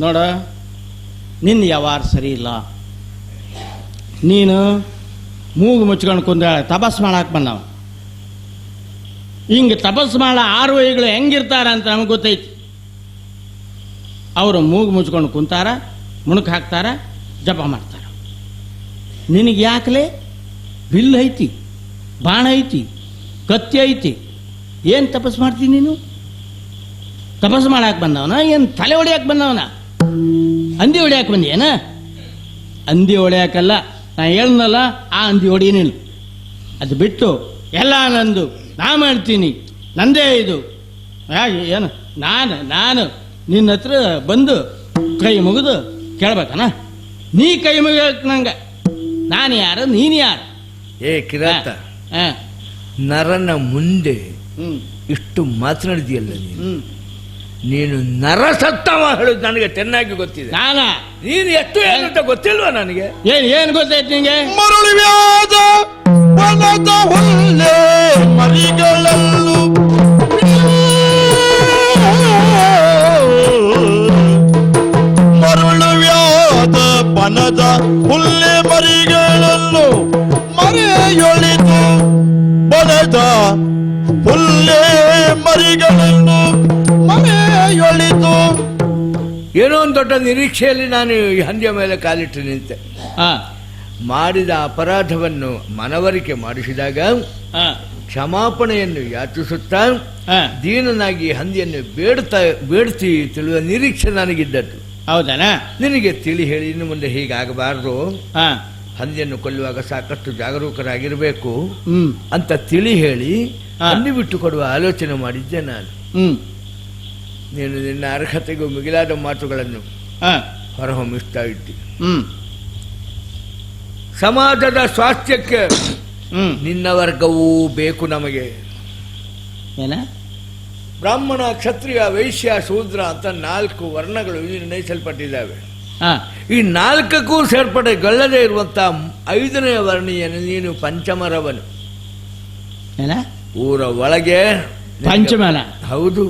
ನೋಡ, ನಿನ್ನ ಯಾವಾರು ಸರಿ ಇಲ್ಲ. ನೀನು ಮೂಗು ಮುಚ್ಕೊಂಡು ಕುಂದ ತಪಸ್ ಮಾಡಕ್ಕೆ ಬಂದವ. ಹಿಂಗೆ ತಪಸ್ ಮಾಡೋ ಆರು ವೈಗಳು ಹೆಂಗಿರ್ತಾರ ಅಂತ ನಮ್ಗೆ ಗೊತ್ತೈತಿ. ಅವರು ಮೂಗು ಮುಚ್ಕೊಂಡು ಕುಂತಾರ, ಮುಣುಕ್ ಹಾಕ್ತಾರ, ಜಪ ಮಾಡ್ತಾರ. ನಿನಗೆ ಯಾಕಲೇ? ಬಿಲ್ ಐತಿ, ಬಾಣ ಐತಿ, ಕತ್ತಿ ಐತಿ. ಏನು ತಪಸ್ ಮಾಡ್ತೀನಿ ನೀನು? ತಪಸ್ ಮಾಡಕ್ಕೆ ಬಂದವನ? ಏನು ತಲೆ ಹೊಡಿಯಕ್ಕೆ ಬಂದವನ? ಅಂದಿ ಬಂದಿ ಬಂದೇನ ಅಂದಿ ಹೊಡ್ಯಾಕಲ್ಲ ನಾ ಹೇಳ್ನಲ್ಲ ಆ ಅಂದಿ ಹೊಡಿ ನೀನು. ಅದು ಬಿಟ್ಟು ಎಲ್ಲ ನಂದು ನಾ ಮಾಡ್ತೀನಿ ನಂದೇ ಇದು. ಏನು? ನಾನು ನಾನು ನಿನ್ನ ಹತ್ರ ಬಂದು ಕೈ ಮುಗಿದು ಕೇಳ್ಬೇಕನ? ನೀ ಕೈ ಮುಗಿಯಕ್ಕೆ ನಂಗೆ. ನಾನು ಯಾರು ನೀನು ಯಾರು? ಏ ಕಿರಾತ. ಹಾಂ ನರನ ಮುಂದೆ ಇಷ್ಟು ಮಾತನಾಡಿದೆಯಲ್ಲ ನೀನು? ನೀನು ನರಸತ್ತವ ಹೇಳುದು ನನಗೆ ಚೆನ್ನಾಗಿ ಗೊತ್ತಿದೆ. ನಾನಾ? ನೀನು ಎಷ್ಟು ಏನು ಅಂತ ಗೊತ್ತಿಲ್ವಾ ನನಗೆ? ಏನು ಏನು ಗೊತ್ತಾಯ್ತು ನಿಂಗೆ? ಮರಳುವ್ಯಾದ ವನದ ಹುಲ್ಲೆ ಮರಿಗಳಲ್ಲೂ. ಮರಳುವ್ಯಾದ ಬನದ ಹುಲ್ಲೆ ಮರಿಗಳಲ್ಲೂ. ಮರೆಯೊಳಿತು ಬನದ ಹುಲ್ಲೆ ಮರಿಗಳನ್ನು ಮರೆಯೊಳಿತು ಏನೋ ಒಂದು ದೊಡ್ಡ ನಿರೀಕ್ಷೆಯಲ್ಲಿ ನಾನು ಈ ಹಂದಿಯ ಮೇಲೆ ಕಾಲಿಟ್ಟು ನಿಂತೆ. ಹಾಂ. ಮಾಡಿದ ಅಪರಾಧವನ್ನು ಮನವರಿಕೆ ಮಾಡಿಸಿದಾಗ ಹಾಂ. ಕ್ಷಮಾಪಣೆಯನ್ನು ಯಾಚಿಸುತ್ತಾ ಹಾಂ. ದೀನನಾಗಿ ಹಂದಿಯನ್ನು ಬೇಡ್ತಾ ಬೇಡ್ತಿ ತಿಳಿದ ನಿರೀಕ್ಷೆ ನನಗಿದ್ದದ್ದು. ಹೌದನಾ? ನಿನಗೆ ತಿಳಿ ಹೇಳಿ ಇನ್ನು ಮುಂದೆ ಹೀಗಾಗಬಾರದು. ಹಾಂ. ಹಂದಿಯನ್ನು ಕೊಲ್ಲುವಾಗ ಸಾಕಷ್ಟು ಜಾಗರೂಕರಾಗಿರಬೇಕು ಹ್ಞೂ ಅಂತ ತಿಳಿ ಹೇಳಿ. ಹಂದಿ ಬಿಟ್ಟು ಕೊಡುವ ಆಲೋಚನೆ ಮಾಡಿದ್ದೆ ನಾನು. ಹ್ಞೂ ನೀನು ನಿನ್ನ ಅರ್ಹತೆಗೂ ಮಿಗಿಲಾದ ಮಾತುಗಳನ್ನು ಹೊರಹೊಮ್ಮಿಸ್ತಾ ಇಟ್ಟಿ ಹ್ಞೂ ಸಮಾಜದ ಸ್ವಾಸ್ಥ್ಯಕ್ಕೆ ಹ್ಞೂ ನಿನ್ನ ವರ್ಗವೂ ಬೇಕು ನಮಗೆ. ಏನ? ಬ್ರಾಹ್ಮಣ ಕ್ಷತ್ರಿಯ ವೈಶ್ಯ ಶೂದ್ರ ಅಂತ ನಾಲ್ಕು ವರ್ಣಗಳು ನಿರ್ಣಯಿಸಲ್ಪಟ್ಟಿದ್ದಾವೆ ಹಾಂ. ಈ ನಾಲ್ಕಕ್ಕೂ ಸೇರ್ಪಡೆಗೊಳ್ಳದೇ ಇರುವಂತ ಐದನೇ ವರ್ಣಿಯನ್ನು ನೀನು ಪಂಚಮರವನು. ಏನ? ಊರ ಒಳಗೆ ಪಂಚಮನ? ಹೌದು.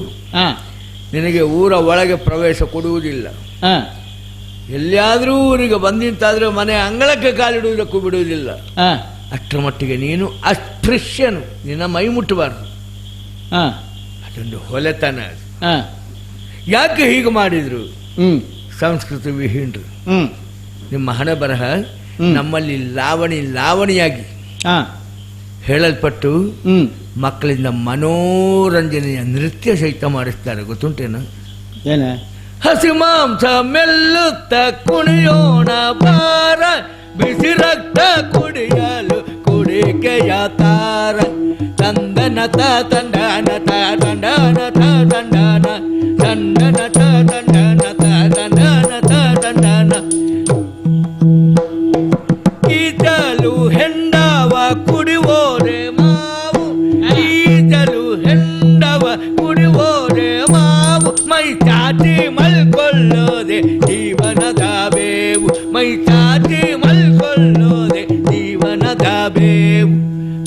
ನಿನಗೆ ಊರ ಒಳಗೆ ಪ್ರವೇಶ ಕೊಡುವುದಿಲ್ಲ. ಹಾಂ. ಎಲ್ಲಿಯಾದರೂ ಊರಿಗೆ ಬಂದಿಂತಾದ್ರೆ ಮನೆ ಅಂಗಳಕ್ಕೆ ಕಾಲಿಡುವುದಕ್ಕೂ ಬಿಡುವುದಿಲ್ಲ. ಅಷ್ಟರ ಮಟ್ಟಿಗೆ ನೀನು ಅಸ್ಪೃಶ್ಯನು. ನಿನ್ನ ಮೈ ಮುಟ್ಟಬಾರ್ದು. ಹಾಂ. ಅದೊಂದು ಹೊಲೆತನ ಯಾಕೆ ಹೀಗೆ ಮಾಡಿದ್ರು? ಸಂಸ್ಕೃತಿ ವಿಹೀನರು. ನಿಮ್ಮ ಹಣ ಬರಹ ನಮ್ಮಲ್ಲಿ ಲಾವಣಿ ಲಾವಣಿಯಾಗಿ. ಹಾಂ. ಹೇಳಲ್ಪಟ್ಟು ಹ್ಞೂ ಮಕ್ಕಳಿಂದ ಮನೋರಂಜನೆಯ ನೃತ್ಯ ಸಹಿತ ಮಾಡಿಸ್ತಾರೆ ಗೊತ್ತುಂಟೇನು? ಏನ? ಹಸಿ ಮಾಂಸ ಮೆಲ್ಲುತ್ತ ಕುಣಿಯೋಣ ಬಾರ ಬಿಸಿ ರಕ್ತ ಕುಡಿಯಲು ಕುಡಿಕೆಯ ತಾರ. ತಂದನ ತ ತಂಡನ ತ ತಂಡನ ತ ತಂಡನ ತಂಡನ ತ ತಂಡನ ತ ತಂಡನ ಮೈ ಚಾಚಿ ಮಲ್ಕೊಳ್ಳೋದೆ ಜೀವನದ ಬೇವು ಮೈ ಚಾಚಿ ಮಲ್ಕೊಳ್ಳೋದೆ ಜೀವನದ ಬೇವು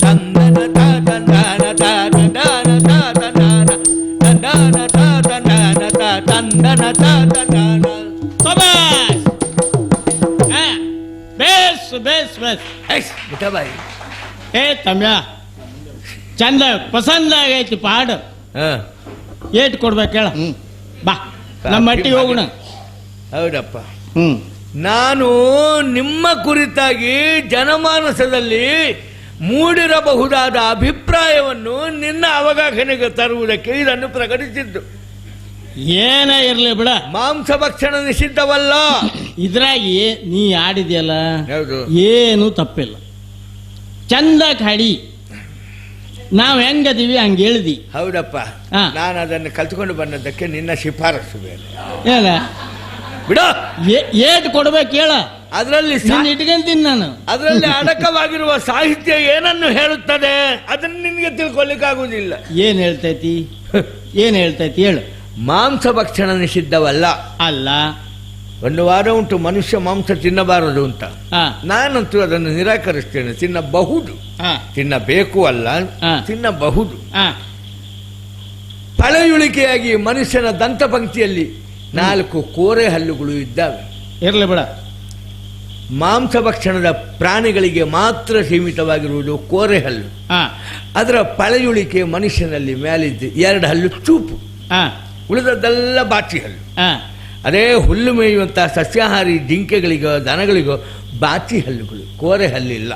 ತಂದನ ತ ತಂದನ ತ ತಂದನ ತ ತಂದನ ತಂದನ ತ ತಂದನ ತ ತಂದನ ತ ತಂದನ ಸಬಾಸ್ ಹಾಂ ಬೇಸ್ ಬೇಸ್ ಬೇಸ್ ಐಸ್ ಬಿಟ್ಟಬಾಯಿ ಏ ತಮ್ಯ ಚಂದ ಪಸಂದ ಆಗೈತಿ ಪಾಡು ಹಾಂ ಏಟ್ ಕೊಡ್ಬೇಕು ಹೇಳ ಹ್ಞೂ ಬಾ ನಮ್ಮ ಮಟ್ಟಿಗೆ ಹೋಗೋಣ. ಹೌದಪ್ಪ. ಹ್ಮ್. ನಾನು ನಿಮ್ಮ ಕುರಿತಾಗಿ ಜನಮಾನಸದಲ್ಲಿ ಮೂಡಿರಬಹುದಾದ ಅಭಿಪ್ರಾಯವನ್ನು ನಿನ್ನ ಅವಗಾಹನೆಗೆ ತರುವುದಕ್ಕೆ ಇದನ್ನು ಪ್ರಕಟಿಸಿದ್ದು. ಏನೇ ಇರಲಿ ಬಿಡ. ಮಾಂಸ ಭಕ್ಷಣ ನಿಷಿದ್ಧವಲ್ಲ. ಇದ್ರಾಗಿ ನೀ ಆಡಿದ್ಯಲ್ಲ ಹೌದು. ಏನು ತಪ್ಪಿಲ್ಲ. ಚಂದ ಹಾಡಿ ನಾವು ಹೆಂಗದೀವಿ ಹಂಗೆ ಹೇಳ್ದಿ. ಹೌದಪ್ಪ. ಹಾ. ನಾನು ಅದನ್ನು ಕಲ್ತ್ಕೊಂಡು ಬಂದದ್ದಕ್ಕೆ ನಿನ್ನ ಶಿಫಾರಸು ಬೇರೆ. ಏನ? ಬಿಡು. ಏ- ಏಟ್ ಕೊಡ್ಬೇಕು ಹೇಳ. ಅದರಲ್ಲಿ ಇಟ್ಕೊಂತೀನಿ ನಾನು. ಅದರಲ್ಲಿ ಅಡಕವಾಗಿರುವ ಸಾಹಿತ್ಯ ಏನನ್ನು ಹೇಳುತ್ತದೆ? ಅದನ್ನು ನಿನಗೆ ತಿಳ್ಕೊಳ್ಳಿಕ್ಕಾಗುವುದಿಲ್ಲ ಏನ್ ಹೇಳ್ತೈತಿ? ಏನ್ ಹೇಳ್ತೈತಿ ಹೇಳು. ಮಾಂಸ ಭಕ್ಷಣ ನಿಷಿದ್ಧವಲ್ಲ. ಅಲ್ಲ. ಒಂದು ವಾರ ಉಂಟು ಮನುಷ್ಯ ಮಾಂಸ ತಿನ್ನಬಾರದು ಅಂತ. ನಾನಂತೂ ಅದನ್ನು ನಿರಾಕರಿಸ್ತೇನೆ ತಿನ್ನಬಹುದು. ತಿನ್ನಬೇಕು ಅಲ್ಲ. ತಿನ್ನಬಹುದು. ಪಳೆಯುಳಿಕೆಯಾಗಿ ಮನುಷ್ಯನ ದಂತಪಂಕ್ತಿಯಲ್ಲಿ ನಾಲ್ಕು ಕೋರೆ ಹಲ್ಲುಗಳು ಇದ್ದಾವೆ. ಇರಲಿ ಬೇಡ. ಮಾಂಸ ಭಕ್ಷಣದ ಪ್ರಾಣಿಗಳಿಗೆ ಮಾತ್ರ ಸೀಮಿತವಾಗಿರುವುದು ಕೋರೆ ಹಲ್ಲು. ಅದರ ಪಳೆಯುಳಿಕೆ ಮನುಷ್ಯನಲ್ಲಿ ಮೇಲಿದ್ದು ಎರಡು ಹಲ್ಲು ಚೂಪು. ಉಳಿದದ್ದೆಲ್ಲ ಬಾಚಿ ಹಲ್ಲು. ಅದೇ ಹುಲ್ಲು ಮೇಯುವಂತಹ ಸಸ್ಯಾಹಾರಿ ಜಿಂಕೆಗಳಿಗೋ ದನಗಳಿಗೋ ಬಾಚಿ ಹಲ್ಲುಗಳು ಕೋರೆ ಹಲ್ಲಿಲ್ಲ.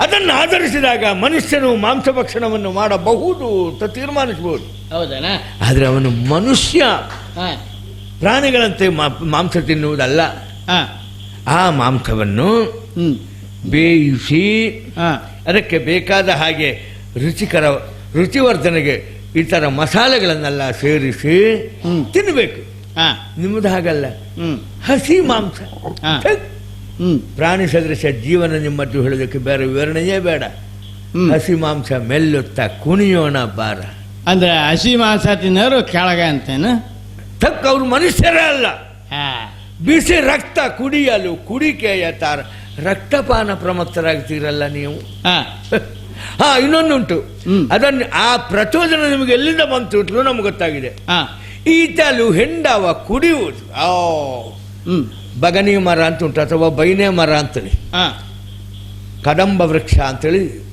ಅದನ್ನು ಆಧರಿಸಿದಾಗ ಮನುಷ್ಯನು ಮಾಂಸ ಭಕ್ಷಣವನ್ನು ಮಾಡಬಹುದು ಅಂತ ತೀರ್ಮಾನಿಸಬಹುದು. ಹೌದನಾ? ಆದರೆ ಅವನು ಮನುಷ್ಯ. ಪ್ರಾಣಿಗಳಂತೆ ಮಾಂಸ ತಿನ್ನುವುದಲ್ಲ. ಆ ಮಾಂಸವನ್ನು ಬೇಯಿಸಿ ಅದಕ್ಕೆ ಬೇಕಾದ ಹಾಗೆ ರುಚಿಕರ ರುಚಿವರ್ಧನೆಗೆ ಇತರ ಮಸಾಲೆಗಳನ್ನೆಲ್ಲ ಸೇರಿಸಿ. ತಿನ್ನಬೇಕು ನಿಮ್ಮದು ಹಾಗಲ್ಲ. ಹಸಿ ಮಾಂಸ. ಪ್ರಾಣಿ ಸದೃಶ ಜೀವನ ನಿಮ್ಮದ್ದು ಹೇಳೋದಕ್ಕೆ ಬೇರೆ ವಿವರಣೆಯೇ ಬೇಡ. ಹಸಿ ಮಾಂಸ ಮೆಲ್ಲುತ್ತ ಕುಣಿಯೋಣ ಬಾರ. ಅಂದ್ರೆ ಹಸಿ ಮಾಂಸ ತಿನ್ನೋರು ಕೆಳಗ ಅಂತೇನು? ತಕ್ಕ ಅವ್ರು ಮನುಷ್ಯರೇ ಅಲ್ಲ. ಹಾ. ಬಿಸಿ ರಕ್ತ ಕುಡಿಯಲು ಕುಡಿಕೆಯ ತಾರ. ರಕ್ತಪಾನ ಪ್ರಮತ್ತರಾಗ್ತೀರಲ್ಲ ನೀವು? ಹಾ. ಹಾಂ ಇನ್ನೊಂದುಂಟು. ಅದನ್ನ ಆ ಪ್ರಚೋದನ ನಿಮಗೆ ಎಲ್ಲಿಂದ ಬಂತು ನಮ್ಗೆ ಗೊತ್ತಾಗಿದೆ. ಹಾಂ. ಈತಲು ಹೆಂಡವ ಕುಡಿಯುವುದು. ಆ ಹ್ಮ್. ಬಗನಿ ಮರ ಅಂತ ಉಂಟು ಅಥವಾ ಬೈನೆ ಮರ ಅಂತೇಳಿ. ಹಾ ಕದಂಬ ವೃಕ್ಷ ಅಂತೇಳಿ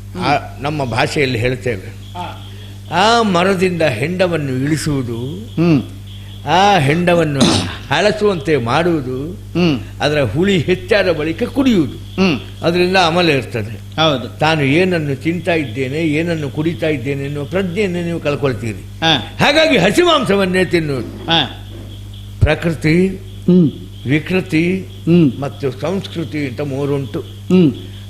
ನಮ್ಮ ಭಾಷೆಯಲ್ಲಿ ಹೇಳ್ತೇವೆ. ಹಾ ಆ ಮರದಿಂದ ಹೆಂಡವನ್ನು ಇಳಿಸುವುದು ಆ ಹೆಂಡವನ್ನು ಹಳಸುವಂತೆ ಮಾಡುವುದು ಅದರ ಹುಳಿ ಹೆಚ್ಚಾದ ಬಳಿಕ ಕುಡಿಯುವುದು. ಅದರಿಂದ ಅಮಲ ಇರ್ತದೆ. ಹೌದು. ತಾನು ಏನನ್ನು ತಿಂತಾ ಇದ್ದೇನೆ ಏನನ್ನು ಕುಡಿತಾ ಇದ್ದೇನೆ ಎನ್ನುವ ಪ್ರಜ್ಞೆಯನ್ನು ನೀವು ಕಳ್ಕೊಳ್ತೀರಿ. ಹಾ. ಹಾಗಾಗಿ ಹಸಿ ಮಾಂಸವನ್ನೇ ತಿನ್ನುವುದು. ಹಾ. ಪ್ರಕೃತಿ ವಿಕೃತಿ ಮತ್ತು ಸಂಸ್ಕೃತಿ ಅಂತ ಮೂರುಂಟು.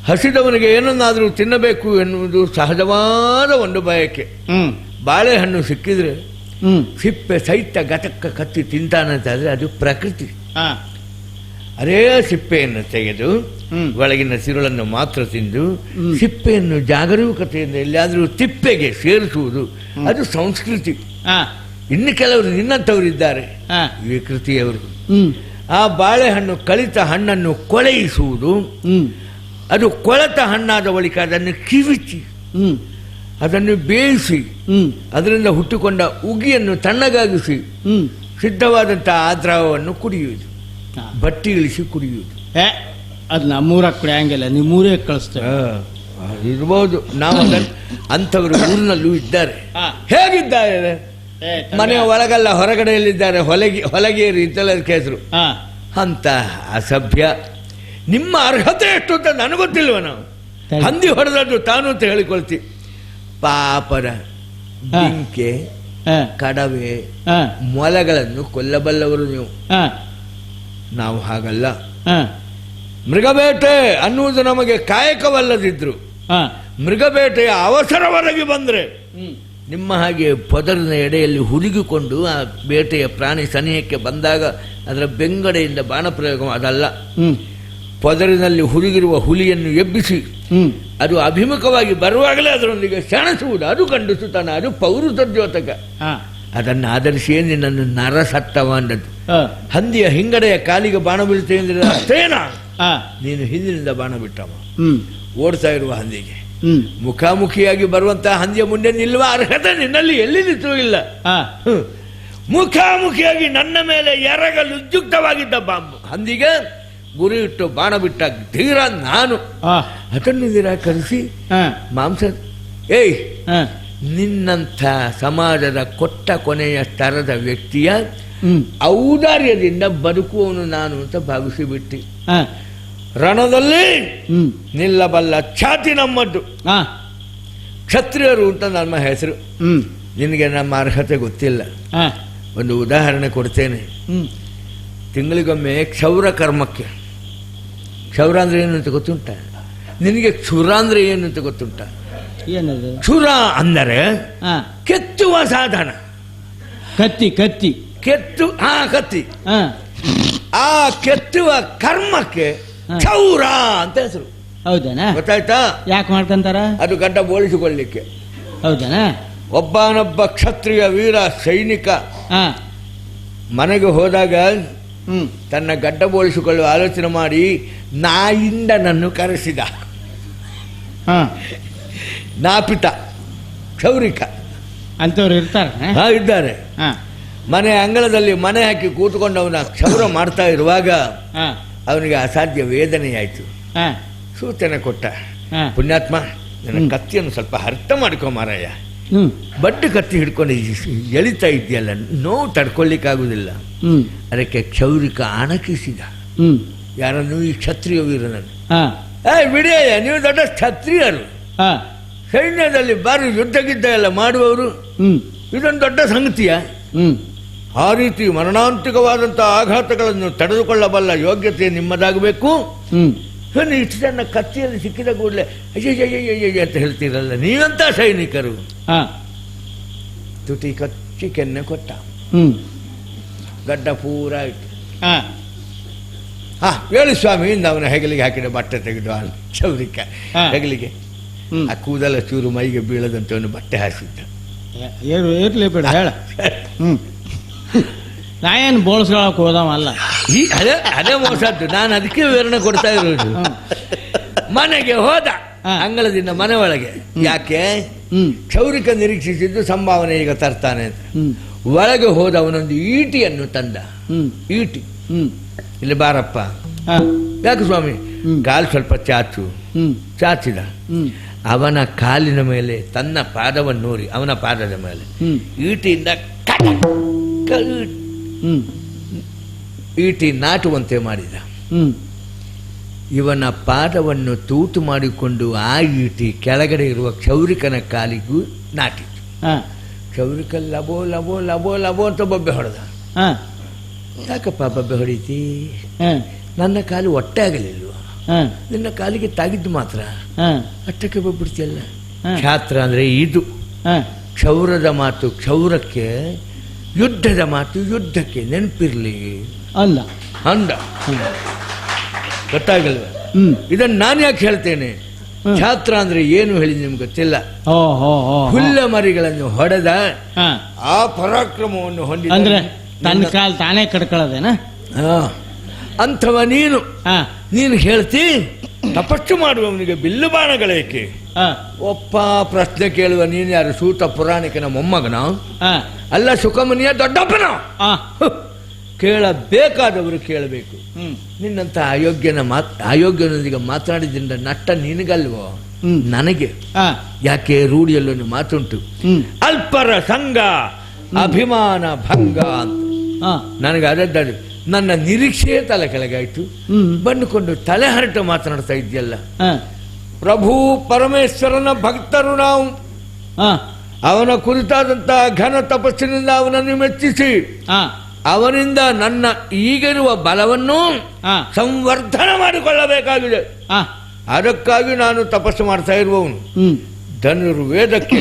ಹಸಿದವನಿಗೆ ಏನನ್ನಾದರೂ ತಿನ್ನಬೇಕು ಎನ್ನುವುದು ಸಹಜವಾದ ಒಂದು ಬಯಕೆ. ಬಾಳೆಹಣ್ಣು ಸಿಕ್ಕಿದ್ರೆ ಸಿಪ್ಪೆ ಸಹಿತ ಗತಕ್ಕ ಕತ್ತಿ ತಿಂತಾನಂತಾದರೆ ಅದು ಪ್ರಕೃತಿ. ಅರೇ ಅದೇ ಸಿಪ್ಪೆಯನ್ನು ತೆಗೆದು. ಒಳಗಿನ ಸಿರುಳನ್ನು ಮಾತ್ರ ತಿಂದು. ಸಿಪ್ಪೆಯನ್ನು ಜಾಗರೂಕತೆಯಿಂದ ಎಲ್ಲಿಯಾದರೂ ತಿಪ್ಪೆಗೆ ಸೇರಿಸುವುದು ಅದು ಸಂಸ್ಕೃತಿ. ಇನ್ನು ಕೆಲವರು ನಿನ್ನಂಥವರಿದ್ದಾರೆ. ವಿಕೃತಿಯವರು. ಆ ಬಾಳೆಹಣ್ಣು ಕಳಿತ ಹಣ್ಣನ್ನು ಕೊಳೆಯಿಸುವುದು. ಅದು ಕೊಳೆತ ಹಣ್ಣಾದ ಬಳಿಕ ಅದನ್ನು ಕಿವಿಚಿ. ಅದನ್ನು ಬೇಯಿಸಿ. ಅದರಿಂದ ಹುಟ್ಟಿಕೊಂಡ ಉಗಿಯನ್ನು ತಣ್ಣಗಾಗಿಸಿ. ಸಿದ್ಧವಾದಂತಹ ಸಿದ್ಧವಾದಂಥ ಆ ದ್ರಾವವನ್ನು ಕುಡಿಯುವುದು. ಬಟ್ಟಿ ಇಳಿಸಿ ಕುಡಿಯುವುದು. ಅದು ನಮ್ಮೂರ ಕುಡಿಯಂಗಿಲ್ಲ ನಿಮ್ಮೂರೇ ಕಳಿಸ್ತೇವೆ. ಇರ್ಬೋದು ನಾವು ಅಂಥವರು ಊರಿನಲ್ಲೂ ಇದ್ದಾರೆ. ಹೇಗಿದ್ದಾರೆ? ಮನೆಯ ಒಳಗಲ್ಲ ಹೊರಗಡೆಯಲ್ಲಿದ್ದಾರೆ. ಹೊಲಗಿ ಹೊಲಗೇರಿ ಅಂತೆಲ್ಲ ಅದಕ್ಕೆ ಹೆಸರು ಅಂತ ಅಸಭ್ಯ. ನಿಮ್ಮ ಅರ್ಹತೆ ಎಷ್ಟು ಅಂತ ನನಗೊತ್ತಿಲ್ವ ನಾವು. ಸರಿ. ಹಂದಿ ಹೊಡೆದದ್ದು ತಾನು ಅಂತ ಹೇಳಿಕೊಳ್ತಿ. ಪಾಪರ. ಜಿಂಕೆ ಕಡವೆ ಮೊಲಗಳನ್ನು ಕೊಲ್ಲಬಲ್ಲವರು ನೀವು. ನಾವು ಹಾಗಲ್ಲ. ಮೃಗಬೇಟೆ ಅನ್ನುವುದು ನಮಗೆ ಕಾಯಕವಲ್ಲದಿದ್ರು. ಮೃಗಬೇಟೆಯ ಅವಸರವರೆಗೆ ಬಂದರೆ ಹ್ಮ್. ನಿಮ್ಮ ಹಾಗೆ ಪದರಿನ ಎಡೆಯಲ್ಲಿ ಹುದುಗಿಕೊಂಡು ಆ ಬೇಟೆಯ ಪ್ರಾಣಿ ಸನಿಹಕ್ಕೆ ಬಂದಾಗ ಅದರ ಬೆಂಗಡೆಯಿಂದ ಬಾಣಪ್ರಯೋಗ ಅದಲ್ಲ. ಪದರಿನಲ್ಲಿ ಹುಡುಗಿರುವ ಹುಲಿಯನ್ನು ಎಬ್ಬಿಸಿ ಅದು ಅಭಿಮುಖವಾಗಿ ಬರುವಾಗಲೇ ಅದರೊಂದಿಗೆ ಸೆಣಸುವುದು ಅದು ಗಂಡಿಸುತ್ತಾನೆ ಅದು ಪೌರುತ ದ್ಯೋತಕ ಅದನ್ನು ಆಧರಿಸಿಯೇ ನಿನ್ನನ್ನು ನರಸತ್ತವ ಅಂದದ್ದು. ಹಂದಿಯ ಹಿಂಗಡೆಯ ಕಾಲಿಗೆ ಬಾಣ ಬೀಳುತ್ತೆ ಅಂದರೆ ಅಷ್ಟೇನಾ? ನೀನು ಹಿಂದಿನಿಂದ ಬಾಣ ಬಿಟ್ಟವ. ಓಡ್ತಾ ಇರುವ ಹಂದಿಗೆ. ಮುಖಾಮುಖಿಯಾಗಿ ಬರುವಂತಹ ಹಂದಿಯ ಮುಂದೆ ನಿಲ್ಲುವ ಅರ್ಹತೆ ನಿನ್ನಲ್ಲಿ ಎಲ್ಲಿ ನಿಂತೂ ಇಲ್ಲ. ಮುಖಾಮುಖಿಯಾಗಿ ನನ್ನ ಮೇಲೆ ಎರಗಲು ಉದ್ಯುಕ್ತವಾಗಿದ್ದ ಬಾಂಬು. ಹಂದಿಗೆ ಗುರಿ ಇಟ್ಟು ಬಾಣ ಬಿಟ್ಟ ಧೀರ ನಾನು. ಅದನ್ನು ನಿರಾಕರಿಸಿ ಮಾಂಸ ಏಯ್ ನಿನ್ನಂತ ನಿನ್ನಂಥ ಸಮಾಜದ ಕೊಟ್ಟ ಕೊನೆಯ ಸ್ತರದ ವ್ಯಕ್ತಿಯ ಔದಾರ್ಯದಿಂದ ಬದುಕುವವನು ನಾನು ಅಂತ ಭಾವಿಸಿಬಿಟ್ಟಿ. ರಣದಲ್ಲಿ ನಿಲ್ಲಬಲ್ಲ ಛಾತಿ ನಮ್ಮದ್ದು ಹಾ. ಕ್ಷತ್ರಿಯರು ಅಂತ ನಮ್ಮ ಹೆಸರು. ನಿನಗೆ ನಮ್ಮ ಅರ್ಹತೆ ಗೊತ್ತಿಲ್ಲ. ಹಾ. ಒಂದು ಉದಾಹರಣೆ ಕೊಡ್ತೇನೆ. ತಿಂಗಳಿಗೊಮ್ಮೆ ಕ್ಷೌರ ಕರ್ಮಕ್ಕೆ. ಕ್ಷೌರ ಅಂದ್ರೆ ಏನು ಅಂತ ಗೊತ್ತುಂಟ? ನಿನಗೆ ಕ್ಷುರ ಅಂದ್ರೆ ಏನು ಅಂತ ಗೊತ್ತುಂಟ? ಏನದು? ಕ್ಷುರ ಅಂದರೆ ಹಾ. ಕೆತ್ತುವ ಸಾಧನ. ಕತ್ತಿ ಕತ್ತಿ. ಕೆತ್ತು ಆ ಕತ್ತಿ. ಆ ಕೆತ್ತುವ ಕರ್ಮಕ್ಕೆ ಕ್ಷೌರ ಅಂತ ಹೆಸರು. ಹೌದನಾ? ಗೊತ್ತಾಯ್ತಾ? ಯಾಕೆ ಮಾಡ್ಕೊಂತಾರ? ಅದು ಗಡ್ಡ ಬೋಳಿಸಿಕೊಳ್ಳಿಕ್ಕೆ. ಹೌದನಾ? ಒಬ್ಬನೊಬ್ಬ ಕ್ಷತ್ರಿಯ ವೀರ ಸೈನಿಕ ಹಾ. ಮನೆಗೆ ಹೋದಾಗ ತನ್ನ ಗಡ್ಡ ಬೋಳಿಸಿಕೊಳ್ಳುವ ಆಲೋಚನೆ ಮಾಡಿ ನಾಯಿಂದ ನನ್ನ ಕರೆಸಿದ. ಹಾ. ನಾಪಿತ ಕ್ಷೌರಿಕ. ಅಂತವ್ರು ಇರ್ತಾರೆ ಹಾ ಇದ್ದಾರೆ. ಹಾ. ಮನೆ ಅಂಗಳದಲ್ಲಿ ಮನೆ ಹಾಕಿ ಕೂತ್ಕೊಂಡು ಅವನ ಕ್ಷೌರ ಮಾಡ್ತಾ ಇರುವಾಗ ಹಾ. ಅವನಿಗೆ ಅಸಾಧ್ಯ ವೇದನೆಯಾಯಿತು ಹಾ. ಸೂಚನೆ ಕೊಟ್ಟ. ಪುಣ್ಯಾತ್ಮ ನನ್ನ. ಕತ್ತಿಯನ್ನು ಸ್ವಲ್ಪ ಅರ್ಥ ಮಾಡ್ಕೊ ಮಾರಾಯ. ಬಡ್ಡ ಕತ್ತಿ ಹಿಡ್ಕೊಂಡು ಎಳಿತಾ ಇದೆಯಲ್ಲ ನೋವು ತಡ್ಕೊಳ್ಳಿಕ್ಕಾಗುವುದಿಲ್ಲ ಅದಕ್ಕೆ ಕ್ಷೌರಿಕ ಅಣಕಿಸಿದ ಯಾರನ್ನು ಈ ಕ್ಷತ್ರಿಯ ವೀರನನ್ನು? ಬಿಡಿಯಯ್ಯ ನೀವು ದೊಡ್ಡ ಕ್ಷತ್ರಿಯರು. ಹಾ. ಸೈನ್ಯದಲ್ಲಿ ಬಾರಿ ಯುದ್ಧ ಗಿದ್ದ ಎಲ್ಲ ಮಾಡುವವರು. ಇದೊಂದು ದೊಡ್ಡ ಸಂಗತಿಯ? ಆ ರೀತಿ ಮರಣಾಂತಿಕವಾದಂತಹ ಆಘಾತಗಳನ್ನು ತಡೆದುಕೊಳ್ಳಬಲ್ಲ ಯೋಗ್ಯತೆ ನಿಮ್ಮದಾಗಬೇಕು. ಹ್ಮ್. ಇಷ್ಟು ಜನ ಕತ್ತಿಯಲ್ಲಿ ಸಿಕ್ಕಿದ ಕೂಡಲೇ ಅಯ್ಯಯ್ಯಯ್ಯಯ್ಯ ಅಂತ ಹೇಳ್ತೀರಲ್ಲ ನೀವಂತ ಸೈನಿಕರು. ಹಾ. ತುಟಿ ಕಚ್ಚಿ ಕೆನ್ನೆ ಕೊಟ್ಟ. ಹ್ಮ್. ಗಡ್ಡ ಪೂರ ಆಯ್ತು. ಹಾ. ಹಾ ಹೇಳಿ ಸ್ವಾಮಿ ಇಂದ ಅವನ ಹೆಗಲಿಗೆ ಹಾಕಿದ ಬಟ್ಟೆ ತೆಗೆದು ಚೌರಿಕ ಹೆಗಲಿಗೆ. ಆ ಕೂದಲ ಚೂರು ಮೈಗೆ ಬೀಳದಂತೆ ಅವನು ಬಟ್ಟೆ ಹಾಸಿದ್ದ. ಏನು ಇರಲಿ ಬೇಡ ಹೇಳ. ಹ್ಮ್. ನಾ ಏನು ಬೋಳ್ಸ್ಕೊಳಕ್ ಹೋದವಲ್ಲ ಈ ಅದೇ ಅದೇ ಮೋಸದ್ದು. ನಾನು ಅದಕ್ಕೆ ವಿವರಣೆ ಕೊಡ್ತಾ ಇರೋದು. ಮನೆಗೆ ಹೋದ. ಅಂಗಳದಿಂದ ಮನೆ ಒಳಗೆ. ಯಾಕೆ? ಕ್ಷೌರಿಕ ನಿರೀಕ್ಷಿಸಿದ್ದು ಸಂಭಾವನೆ ಈಗ ತರ್ತಾನೆ ಅಂತ. ಒಳಗೆ ಹೋದ ಅವನೊಂದು ಈಟಿಯನ್ನು ತಂದ. ಈಟಿ. ಇಲ್ಲಿ ಬಾರಪ್ಪ. ಯಾಕೆ ಸ್ವಾಮಿ. ಕಾಲು ಸ್ವಲ್ಪ ಚಾಚು. ಚಾಚಿದ. ಅವನ ಕಾಲಿನ ಮೇಲೆ ತನ್ನ ಪಾದವನ್ನು ನೋಡಿ ಅವನ ಪಾದದ ಮೇಲೆ ಈಟಿಯಿಂದ ಈಟಿ ನಾಟುವಂತೆ ಮಾಡಿದ. ಹ್ಮ್. ಇವನ ಪಾದವನ್ನು ತೂತು ಮಾಡಿಕೊಂಡು ಆ ಈಟಿ ಕೆಳಗಡೆ ಇರುವ ಕ್ಷೌರಿಕನ ಕಾಲಿಗೂ ನಾಟಿತು. ಹಾ. ಕ್ಷೌರಿಕ ಲಬೋ ಲಬೋ ಲಬೋ ಲಬೋ ಅಂತ ಬೊಬ್ಬೆ ಹೊಡೆದ. ಹಾ. ಯಾಕಪ್ಪ ಬೊಬ್ಬೆ ಹೊಡೀತಿ? ಹಾ. ನನ್ನ ಕಾಲು ಒಟ್ಟೆ ಆಗಲಿಲ್ವ? ಹಾ. ನಿನ್ನ ಕಾಲಿಗೆ ತಾಗಿದ್ದು ಮಾತ್ರ? ಹಾ. ಅಷ್ಟಕ್ಕೆ ಬೊಬ್ಬಿಡ್ತಿಯಲ್ಲ? ಹಾ. ಕ್ಷಾತ್ರ ಅಂದ್ರೆ ಇದು. ಹಾ. ಕ್ಷೌರದ ಮಾತು ಕ್ಷೌರಕ್ಕೆ ಯುದ್ಧದ ಮಾತು ಯುದ್ಧಕ್ಕೆ ನೆನಪಿರ್ಲಿ. ಅಲ್ಲ. ಅಂದ ಗೊತ್ತಾಗಲ್ವ? ಇದನ್ನು ನಾನು ಯಾಕೆ ಹೇಳ್ತೇನೆ? ಛಾತ್ರ ಅಂದ್ರೆ ಏನು ಹೇಳಿ ನಿಮ್ಗೆ ಗೊತ್ತಿಲ್ಲ. ಹುಲ್ಲ ಮರಿಗಳನ್ನು ಹೊಡೆದ ಆ ಪರಾಕ್ರಮವನ್ನು ಹೊಂದಿದ ಅಂದ್ರೆ ತನ್ನ ಕಾಲ್ ತಾನೇ ಕಡ್ಕೊಳ್ಳೋದೇನ. ಅಂಥವ ನೀನು. ನೀನು ಹೇಳ್ತಿ ತಪಸ್ಸು ಮಾಡುವವನಿಗೆ ಬಿಲ್ಲು ಬಾಣಗಳೇಕೆ ಒಪ್ಪ ಪ್ರಶ್ನೆ ಕೇಳುವ ನೀನು ಯಾರು? ಸೂತ ಪುರಾಣಿಕನ ಮೊಮ್ಮಗನ? ಹಾ. ಅಲ್ಲ ಸುಖಮನಿಯ ದೊಡ್ಡಪ್ಪನ? ಕೇಳಬೇಕಾದವರು ಕೇಳಬೇಕು. ನಿನ್ನಂತ ಅಯೋಗ್ಯನ ಮಾತ್ ಅಯೋಗ್ಯನೊಂದಿಗೆ ಮಾತನಾಡಿದ್ರಿಂದ ನಟ್ಟ ನಿನಗಲ್ವೋ. ನನಗೆ. ಯಾಕೆ ರೂಢಿಯಲ್ಲೊಂದು ಮಾತುಂಟು? ಅಲ್ಪರ ಸಂಘ ಅಭಿಮಾನ ಭಂಗ ನನಗೆ ಅದದ್ದು ನನ್ನ ನಿರೀಕ್ಷೆಯೇ ತಲೆ ಕೆಳಗಾಯಿತು. ಬಂದುಕೊಂಡು ತಲೆ ಹರಟು ಮಾತನಾಡ್ತಾ ಇದೆಯಲ್ಲ. ಪ್ರಭು ಪರಮೇಶ್ವರನ ಭಕ್ತರು ನಾವು. ಅವನ ಕುರಿತಾದಂತಹ ಘನ ತಪಸ್ಸಿನಿಂದ ಅವನನ್ನು ಮೆಚ್ಚಿಸಿ. ಅವನಿಂದ ನನ್ನ ಈಗಿರುವ ಬಲವನ್ನು ಸಂವರ್ಧನ ಮಾಡಿಕೊಳ್ಳಬೇಕಾಗಿದೆ. ಅದಕ್ಕಾಗಿ ನಾನು ತಪಸ್ಸು ಮಾಡ್ತಾ ಇರುವವನು. ಧನುರ್ವೇದಕ್ಕೆ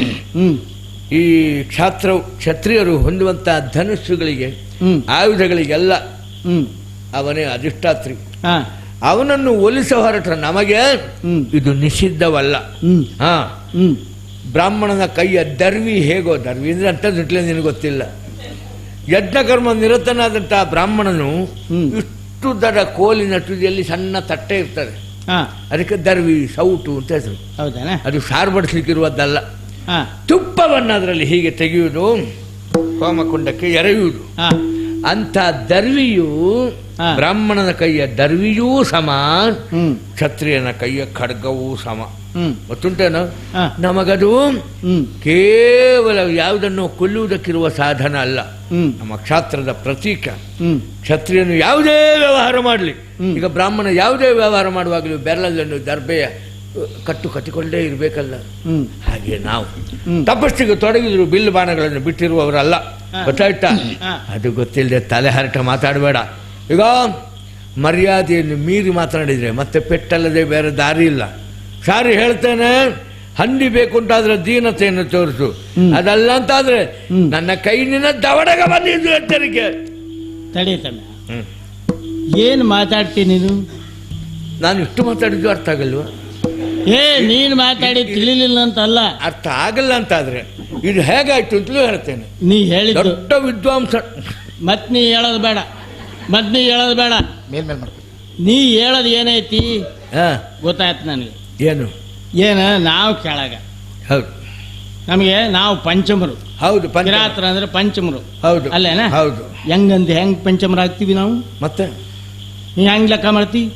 ಈ ಕ್ಷಾತ್ರ ಕ್ಷತ್ರಿಯರು ಹೊಂದುವಂತಹ ಧನುಸ್ಸುಗಳಿಗೆ ಆಯುಧಗಳಿಗೆಲ್ಲ ಅವನೇ ಅಧಿಷ್ಠಾತ್ರಿ. ಹಾ. ಅವನನ್ನು ಒಲಿಸ ಹೊರಟ ನಮಗೆ ಇದು ನಿಷಿದ್ಧವಲ್ಲ. ಹ ಹಾ. ಹ್ಮ್. ಬ್ರಾಹ್ಮಣನ ಕೈಯ ದರ್ವಿ ಹೇಗೋ ದರ್ವಿ ಅಂದ್ರೆ ಅಂತದಿಟ್ಲೆ ನಿನಗೆ ಗೊತ್ತಿಲ್ಲ. ಯಜ್ಞಕರ್ಮ ನಿರತನಾದಂತಹ ಬ್ರಾಹ್ಮಣನು ಹ್ಮ್. ಇಷ್ಟು ದಡ ಕೋಲಿನ ತುದಿಯಲ್ಲಿ ಸಣ್ಣ ತಟ್ಟೆ ಇರ್ತದೆ. ಹಾ. ಅದಕ್ಕೆ ದರ್ವಿ ಸೌಟು ಅಂತ ಹೆಸರು. ಅದು ಸಾರು ಬಡಿಸ್ಲಿಕ್ಕಿರುವುದಲ್ಲ ಹಾ. ತುಪ್ಪವನ್ನು ಅದರಲ್ಲಿ ಹೀಗೆ ತೆಗೆಯುವುದು ಹೋಮಕುಂಡಕ್ಕೆ ಎರೆಯುವುದು. ಅಂತ ದರ್ವಿಯು ಬ್ರಾಹ್ಮಣನ ಕೈಯ ದರ್ವಿಯೂ ಸಮ ಕ್ಷತ್ರಿಯನ ಕೈಯ ಖಡ್ಗವೂ ಸಮ. ಹ್ಮ್. ಗೊತ್ತುಂಟೇನು? ನಮಗದು ಹ್ಮ್. ಕೇವಲ ಯಾವುದನ್ನು ಕೊಲ್ಲುವುದಕ್ಕಿರುವ ಸಾಧನ ಅಲ್ಲ. ಹ್ಮ್. ನಮ್ಮ ಕ್ಷಾತ್ರದ ಪ್ರತೀಕ. ಹ್ಮ್. ಕ್ಷತ್ರಿಯನು ಯಾವುದೇ ವ್ಯವಹಾರ ಮಾಡಲಿ. ಈಗ ಬ್ರಾಹ್ಮಣ ಯಾವುದೇ ವ್ಯವಹಾರ ಮಾಡುವಾಗಲೂ ಬೆರಳಲ್ಲನ್ನು ದರ್ಬೆಯ ಕಟ್ಟು ಕಟ್ಟಿಕೊಂಡೇ ಇರಬೇಕಲ್ಲ. ಹ್ಮ್. ಹಾಗೆ ನಾವು. ತಪಸ್ಸಿಗೆ ತೊಡಗಿದ್ರು ಬಿಲ್ ಬಾಣಗಳನ್ನು ಬಿಟ್ಟಿರುವವರಲ್ಲ. ಗೊತ್ತಾಯ್ತ? ಅದು ಗೊತ್ತಿಲ್ಲದೆ ತಲೆ ಹರಟ ಮಾತಾಡಬೇಡ. ಈಗ ಮರ್ಯಾದೆಯನ್ನು ಮೀರಿ ಮಾತನಾಡಿದರೆ ಮತ್ತೆ ಪೆಟ್ಟಲ್ಲದೆ ಬೇರೆ ದಾರಿ ಇಲ್ಲ. ಸಾರಿ ಹೇಳ್ತೇನೆ ಹಂದಿ ಬೇಕು ಅಂತಾದ್ರೆ ದೀನತೆಯನ್ನು ತೋರಿಸು. ಅದಲ್ಲ ಅಂತಾದ್ರೆ. ನನ್ನ ಕೈನಿನ ದವಡಗ ಬಂದಿದ್ದು ಎಚ್ಚರಿಕೆ. ತಡಿ. ಏನು ಮಾತಾಡ್ತೀನಿ ನೀನು? ನಾನು ಇಷ್ಟು ಮಾತಾಡಿದ್ದು ಅರ್ಥ ಆಗಲ್ವಾ? ಏ ನೀನು ಮಾತಾಡಿ ತಿಳಿಲಿಲ್ಲ ಅಂತಲ್ಲ ಅರ್ಥ ಆಗಲ್ಲ ಅಂತಾದ್ರೆ ಇದು ಹೇಗಾಯ್ತು ಅಂತಲೂ ಹೇಳ್ತೇನೆ. ನೀ ಹೇಳಿದ್ದು ದೊಡ್ಡ ವಿದ್ವಾಂಸ. ಮತ್ ನೀ ಹೇಳೋದು ಬೇಡ. ಮತ್ ನೀ ಹೇಳೋದು ಬೇಡ. ಮೇಲ್ಮೇಲ್ ನೀ ಹೇಳೋದು ಏನೈತಿ? ಹಾ. ಗೊತ್ತಾಯ್ತು ನನಗೆ. ಏನು? ಏನು? ನಾವು ಕೆಳಗ. ಹೌದು. ನಮಗೆ ನಾವು ಪಂಚಮರು. ಹೌದು ಪಂಚಮ. ಕಿರಾತರ ಅಂದ್ರೆ ಪಂಚಮರು. ಹೌದು ಅಲ್ಲೇನಾ? ಹೌದು. ಹೆಂಗಂದ ಹೆಂಗ್ ಪಂಚಮರಾಗ್ತೀವಿ ನಾವು? ಮತ್ತೆ? ನೀ ಹೆಂಗ್ ಲೆಕ್ಕ ಮಾಡ್ತಿ?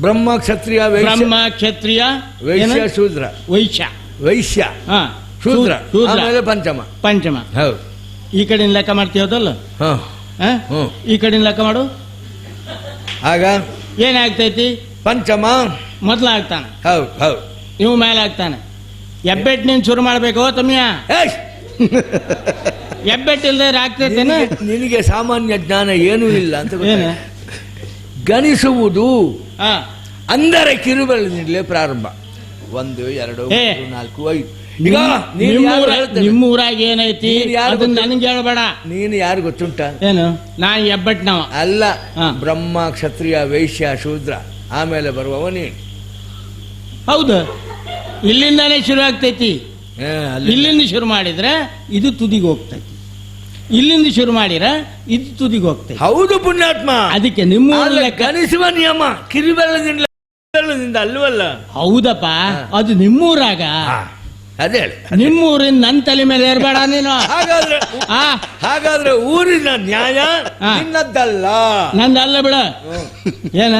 ಬ್ರಹ್ಮ ಕ್ಷತ್ರಿಯ ಬ್ರಹ್ಮ ಕ್ಷತ್ರಿಯ ವೈಶ್ಯ ಶೂದ್ರ. ವೈಶ್ಯ. ವೈಶ್ಯ. ಹಾ ಶೂದ್ರ. ಶೂದ್ರ ಆಮೇಲೆ ಪಂಚಮ. ಪಂಚಮ. ಹೌದು. ಈ ಕಡೆಯಿಂದ ಲೆಕ್ಕ ಮಾಡ್ತೀವದಲ್ಲ ಹ. ಹಾ? ಹ್ಞೂ. ಈ ಕಡೆಯಿಂದ ಲೆಕ್ಕ ಮಾಡು. ಆಗ? ಏನಾಗ್ತೈತಿ? ಪಂಚಮ. ಮೊದ್ಲು ಆಗ್ತಾನೆ ಹೌದು ಹೌದು. ನೀವು ಮೇಲೆ ಆಗ್ತಾನೆ ನೀನು ಶುರು ಮಾಡಬೇಕು ತಮ್ಮಿಯ ಏಯ್! ಎಬ್ಬೆಟ್ ಇಲ್ದೇ ಆಗ್ತೈತೇನ ನಿನಗೆ- ಸಾಮಾನ್ಯ ಜ್ಞಾನ ಏನೂ ಇಲ್ಲ ಅಂತ ಗಣಿಸುವುದು ಅಂದರೆ ಕಿರುಬೆರಳಿನಿಂದಲೇ ಪ್ರಾರಂಭ. ಒಂದು ಎರಡು ಏ. ಮೂರು ನಾಲ್ಕು ಐದು. ಈಗ ನೀನು ಯಾರು ಹೇಳ್ತೇನೆ? ನಿಮ್ಮೂರಾಗ ಏನೈತಿ? ನೀನು ಯಾರು ಅದನ್ನ ಗೊತ್ತು? ನನಗೆ ಹೇಳ್ಬೇಡ. ನೀನು ಯಾರು ಗೊತ್ತುಂಟ? ಏನು? ನಾ ಎಬ್ಬಟ್ ನಾವ ಅಲ್ಲ ಹಾ. ಬ್ರಹ್ಮ ಕ್ಷತ್ರಿಯ ವೈಶ್ಯ ಶೂದ್ರ. ಆಮೇಲೆ ಬರುವವ ನೀನು. ಹೌದು. ಇಲ್ಲಿಂದಾನೇ ಶುರು ಆಗ್ತೈತಿ. ಅಲ್ಲಿ ಇಲ್ಲಿಂದ ಶುರು ಮಾಡಿದ್ರೆ ಇದು ತುದಿಗೆ ಹೋಗ್ತೈತಿ. ಇಲ್ಲಿಂದ ಶುರು ಮಾಡಿರ ಇದು ತುದಿಗೆ ಹೋಗ್ತೇವೆ ಹೌದು ಪುಣ್ಯಾತ್ಮ. ಅದಕ್ಕೆ ನಿಮ್ಮ ಕನಿಸುವ ನಿಯಮ ಕಿರಿಬೆಲ್ಲದಿಂದ ಕಿರಿಬೆಲ್ಲದಿಂದ ಅಲ್ವಲ್ಲ ಹೌದಪ್ಪ ಅದು ನಿಮ್ಮೂರಾಗ. ಅದೇ ಹೇಳಿ ನಿಮ್ಮೂರಿನ ನನ್ನ ತಲೆ ಮೇಲೆ ಏರ್ಬೇಡ ನೀನು. ಹಾಗಾದ್ರೆ ಹಾಗಾದ್ರೆ ಊರಿನ ನ್ಯಾಯ. ನಿನ್ನದ್ದಲ್ಲ. ನಂದಲ್ಲ ಬಿಡ. ಏನ?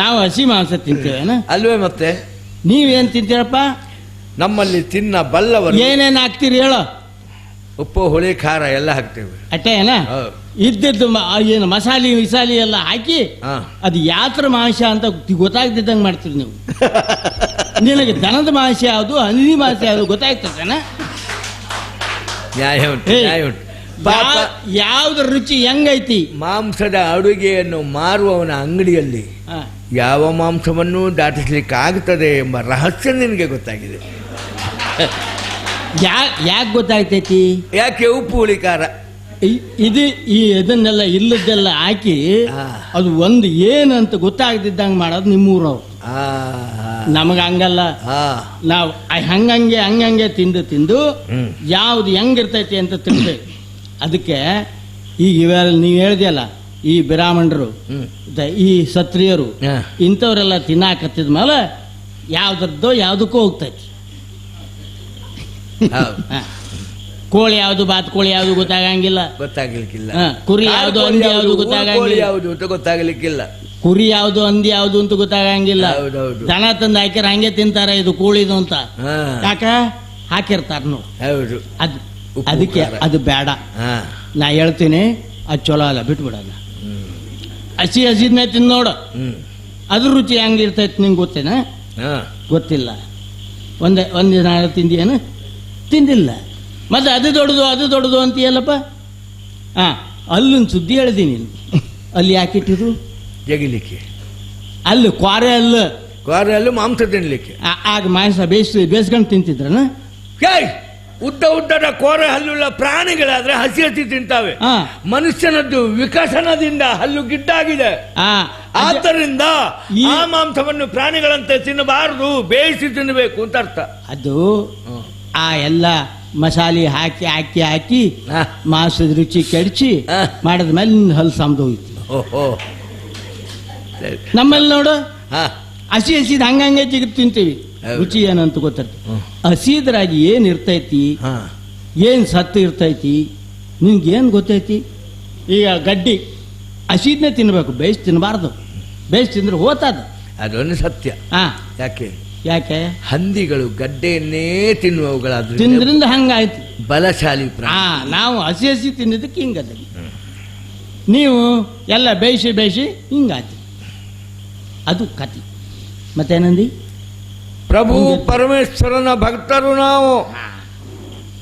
ನಾವು ಹಸಿ ಮಾಂಸ ತಿಂತೇವೇನ ಅಲ್ವೇ ಮತ್ತೆ? ನೀವೇನ್ ತಿಂತೀರಪ್ಪ? ನಮ್ಮಲ್ಲಿ ತಿನ್ನ ಬಲ್ಲವರು ಏನೇನು ಹಾಕ್ತೀರಿ ಹೇಳು. ಉಪ್ಪು ಹುಳಿ ಖಾರ ಎಲ್ಲ ಹಾಕ್ತೇವೆ. ಅಟ್ಟೆ ಏನ? ಹೌದು. ಇದ್ದದ್ದು ಮ- ಆ ಏನು ಮಸಾಲೆ ವಿಸಾಲಿ ಎಲ್ಲ ಹಾಕಿ ಹಾ. ಅದು ಯಾತ್ರ ಮಾಂಸ ಅಂತ ಗೊತ್ತಾಗ್ತಿದ್ದಂಗೆ ಮಾಡ್ತೀರಿ ನೀವು. ನಿನಗೆ ದನದ ಮಾಂಸ ಯಾವುದು ಹಂದಿ ಮಾಂಸ ಯಾವುದು ಗೊತ್ತಾಗ್ತದೇನ? ನ್ಯಾಯ ಉಂಟು ಏಯ್, ನ್ಯಾಯ ಉಂಟು. ಪಾಪ ಯಾ- ಯಾವ್ದು ರುಚಿ ಹೆಂಗೈತಿ? ಮಾಂಸದ ಅಡುಗೆಯನ್ನು ಮಾರುವವನ ಅಂಗಡಿಯಲ್ಲಿ ಯಾವ ಮಾಂಸವನ್ನು ದಾಟಿಸ್ಲಿಕ್ಕೆ ಆಗ್ತದೆ ಎಂಬ ರಹಸ್ಯ ನಿನಗೆ ಗೊತ್ತಾಗಿದೆ. ಯಾ ಯಾಕೆ ಗೊತ್ತಾಗ್ತೈತಿ ಯಾಕೆ ಉಪ್ಪು ಹುಳಿ ಖಾರ ಇ- ಇದು ಈ ಇದನ್ನೆಲ್ಲ ಇಲ್ಲದ್ದೆಲ್ಲ ಹಾಕಿ. ಅದು ಒಂದು ಏನಂತ ಗೊತ್ತಾಗ್ದಿದ್ದಂಗೆ ಮಾಡೋದು ನಿಮ್ಮೂರವ್ರು ನಮಗೆ ಹಂಗಲ್ಲ ನಾವು ಹಂಗಂಗೆ ಹಂಗಂಗೆ ತಿಂದು ತಿಂದು. ಯಾವ್ದು ಹೆಂಗಿರ್ತೈತಿ ಅಂತ ತಿಳ್ತೇವೆ ಅದಕ್ಕೆ ಈಗ ಇವೆಲ್ಲ ನೀವು ಹೇಳ್ದಲ್ಲ ಈ ಬ್ರಾಹ್ಮಣರು ಈ ಸತ್ರಿಯರು. ಇಂಥವರೆಲ್ಲ ತಿನ್ನಾಕತ್ತಿದ ಮೇಲೆ ಯಾವ್ದ್ರದ್ದೋ ಯಾವುದಕ್ಕೂ ಹೋಗ್ತೈತಿ. ಕೋಳಿ ಯಾವುದು ಬಾತ್ಕೋಳಿ ಯಾವುದು ಗೊತ್ತಾಗಂಗಿಲ್ಲ. ಗೊತ್ತಾಗ್ಲಿಕ್ಕಿಲ್ಲ. ಹಾ, ಕುರಿ ಯಾವುದು, ಅಂದಿ ಹಂದಿ ಯಾವುದು, ಗೊತ್ತಾಗಂಗಿಲ್ಲ. ಯಾವುದು ಅಂತ ಗೊತ್ತಾಗ್ಲಿಕ್ಕಿಲ್ಲ. ಕುರಿ ಯಾವುದು ಅಂದಿ ಯಾವುದು ಅಂತ ಗೊತ್ತಾಗಂಗಿಲ್ಲ. ಹೌದೌದು. ದನ ತಂದು ಹಾಕಿರ ಹಂಗೆ ತಿಂತಾರ ಇದು ಕೋಳಿದು ಅಂತ. ಹಾ. ಯಾಕ? ಹಾಕಿರ್ತಾರ ನೋಡಿ. ಹೌದು. ಅದು ಉಪ್ಪು, ಅದಕ್ಕೆ ಖಾರ. ಅದು ಬೇಡ. ಹಾ. ನಾ ಹೇಳ್ತೀನಿ ಅದು ಚಲೋ ಅಲ್ಲ ಬಿಟ್ಬಿಡಲ್ಲ ಹ್ಮ್. ಹಸಿ ಹಸಿದ್ನೇ ತಿಂದು ನೋಡು. ಹ್ಮ್. ಅದ್ರ ರುಚಿ ಹೆಂಗಿರ್ತೈತೆ ನಿಂಗೆ ಗೊತ್ತೇನ? ಹಾ. ಗೊತ್ತಿಲ್ಲ. ಒಂದೇ ಒಂದಿನ ದಿನ ತಿಂದಿಯೇನು? ತಿಂದಿಲ್ಲ. ಮತ್ತೆ ಅದು ದೊಡ್ಡದು ಅದು ದೊಡ್ಡದು ಅಂತೀಯಲ್ಲಪ್ಪ? ಹಾಂ ಅಲ್ಲೊಂದು ಸುದ್ದಿ ಹೇಳಿದೀನಿ ಅಲ್ಲಿ ಅಲ್ಲಿ ಯಾಕಿಟ್ಟಿರು ಜಗಿಲಿಕ್ಕೆ ಅಲ್ಲಿ ಕ್ವಾರೆ ಅಲ್ಲ. ಕ್ವಾರೆಯಲ್ಲೂ ಮಾಂಸ ತಿನ್ನಲಿಕ್ಕೆ ಆಗ ಮಾಂಸ ಬೇಯಿಸಿ ಬೇಯಿಸ್ಕೊಂಡು ತಿಂತಿದ್ರನ ಹೇಯ್ ಉದ್ದ ಉದ್ದದ ಕೋರೆ ಹಲ್ಲುಳ್ಳ ಪ್ರಾಣಿಗಳಾದ್ರೆ ಹಸಿ ಹಸಿ ತಿಂತಾವೆ. ಮನುಷ್ಯನದ್ದು ವಿಕಸನದಿಂದ ಹಲ್ಲು ಗಿಡ್ಡಾಗಿದೆ. ಆದ್ದರಿಂದ ಈ- ಆ ಮಾಂಸವನ್ನು ಪ್ರಾಣಿಗಳಂತೆ ತಿನ್ನಬಾರದು ಬೇಯಿಸಿ ತಿನ್ನಬೇಕು ಅಂತ ಅರ್ಥ. ಅದು ಆ ಎಲ್ಲ ಮಸಾಲೆ ಹಾಕಿ ಹಾಕಿ ಹಾಕಿ ಹಾ. ಮಾಂಸದ ರುಚಿ ಕೆಡಿಸಿ ಹಾ. ಮಾಡಿದ ಮೇಲೆ ನಿನ್ನ ಹಲ್ಲು ಸಮದೋಯ್ತು ಓಹೋ. ಸರಿ. ನಮ್ಮಲ್ಲಿ ನೋಡು ಹಾಂ. ಹಸಿ ಹಸಿದ ಹಂಗಂಗೆ ಜಿಗಿ ತಿಂತೀವಿ. ಹೌದು. ರುಚಿ ಏನಂತ ಗೊತ್ತಿರ್ತದೆ. ಹಸಿದ್ರಾಗಿ ಏನು ಇರ್ತೈತಿ ಹಾ. ಏನು ಸತ್ತು ಇರ್ತೈತಿ ನಿನ್ಗೇನು ಏನು ಗೊತ್ತೈತಿ? ಈಗ ಗಡ್ಡಿ ಹಸಿದ್ನೇ ತಿನ್ಬೇಕು ಬೇಯಿಸಿ ತಿನ್ನಬಾರ್ದು ಬೇಯಿಸಿ ತಿಂದ್ರೆ ಹೋತದ. ಅದೊಂದು ಸತ್ಯ. ಹಾಂ. ಯಾಕೆ? ಯಾಕೆ? ಹಂದಿಗಳು ಗಡ್ಡೆಯನ್ನೇ ತಿನ್ನುವವುಗಳಾದ್ರಿಂದ ತಿಂದ್ರಿಂದ ಹಂಗಾಯ್ತು. ಬಲಶಾಲಿ ಹಾ ಪ್ರಾಣಿ ನಾವು ಹಸಿ ಹಸಿ ತಿಂದಿದ್ದಕ್ಕೆ ಹಿಂಗದ. ನೀವು ಎಲ್ಲ ಬೇಯಿಸಿ ಬೇಯಿಸಿ ಹಿಂಗಾಯ್ತು. ಅದು ಕತಿ ಮತ್ತೇನಂದಿ? ಪ್ರಭು ಪರಮೇಶ್ವರನ ಭಕ್ತರು ನಾವು.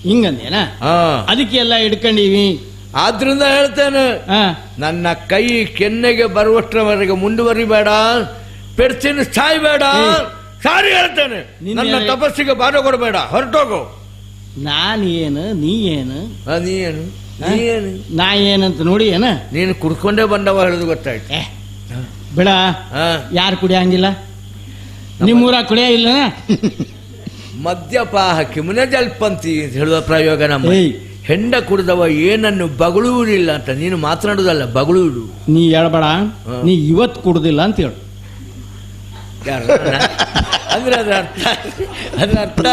ಹಿಂಗಂದೇನ? ಹಾ. ಅದಕ್ಕೆ ಎಲ್ಲ ಹಿಡ್ಕೊಂಡೀವಿ. ಆದ್ರಿಂದ ಹೇಳ್ತೇನೆ ಹಾ. ನನ್ನ ಕೈ ಕೆನ್ನೆಗೆ ಬರುವಷ್ಟರವರೆಗೆ ಮುಂದುವರಿಬೇಡ ಪೆಡ್ಸಿನ ಸಾಯ್ಬೇಡ. ಸಾರಿ ಹೇಳ್ತೇನೆ. ನಿನ್ನೆ- ತಪಸ್ಸಿಗೆ ಬಾಧ ಕೊಡಬೇಡ. ಹೊರಟೋಗು. ನಾನು ಏನು ನೀ ಏನು ನೀ ಏನು ನಾ ಏನಂತ ನೋಡಿ ಏನ ನೀನು ಕುಡ್ಕೊಂಡೇ ಬಂದವ ಹೇಳುದು ಗೊತ್ತಾಯ್ತು. ಬಿಡ. ಯಾರು ಕುಡಿಯಂಗಿಲ್ಲ? ನಿಮ್ಮೂರ ಕುಡಿಯ ಇಲ್ಲ ಮದ್ಯಪಾಹ ಕಿಮುನೆ ಜಲ್ಪಂತಿ ಅಂತ ಹೇಳುವ ಪ್ರಯೋಗ ನಮ್ಮ. ಹೆಂಡ ಕುಡಿದವ ಏನನ್ನು ಬಗಳುವುದಿಲ್ಲ ಅಂತ ನೀನು ಮಾತನಾಡುದಲ್ಲ ಬಗಳುವುದು ನೀ ಹೇಳ್ಬೇಡ. ನೀ ಇವತ್ತು ಕುಡುದಿಲ್ಲ ಅಂತ ಹೇಳು. ಯಾರು? ಅಂದ್ರೆ ಅದ್ರ ಅರ್ಥ. ಅದ್ರ ಅರ್ಥ.